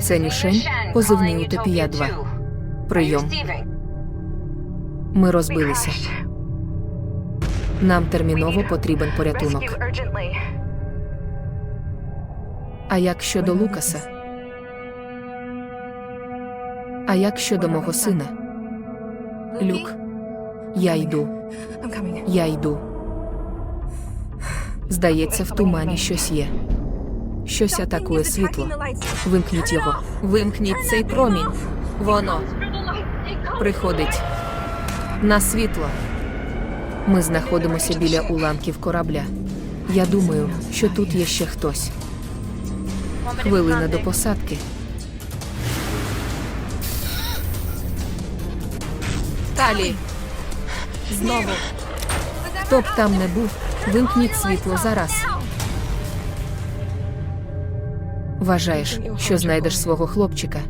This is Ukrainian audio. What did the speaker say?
Це мішень, позивний утопія 2. Прийом. Ми розбилися. Нам терміново потрібен порятунок. А як щодо Лукаса? А як щодо мого сина? Люк, я йду, я йду. Здається, в тумані щось є. Щось атакує світло. Вимкніть його. Вимкніть цей промінь. Воно приходить на світло. Ми знаходимося біля уламків корабля. Я думаю, що тут є ще хтось. Хвилина до посадки. Талі. Знову. Хто б там не був, вимкніть світло зараз. Вважаєш, що знайдеш свого хлопчика.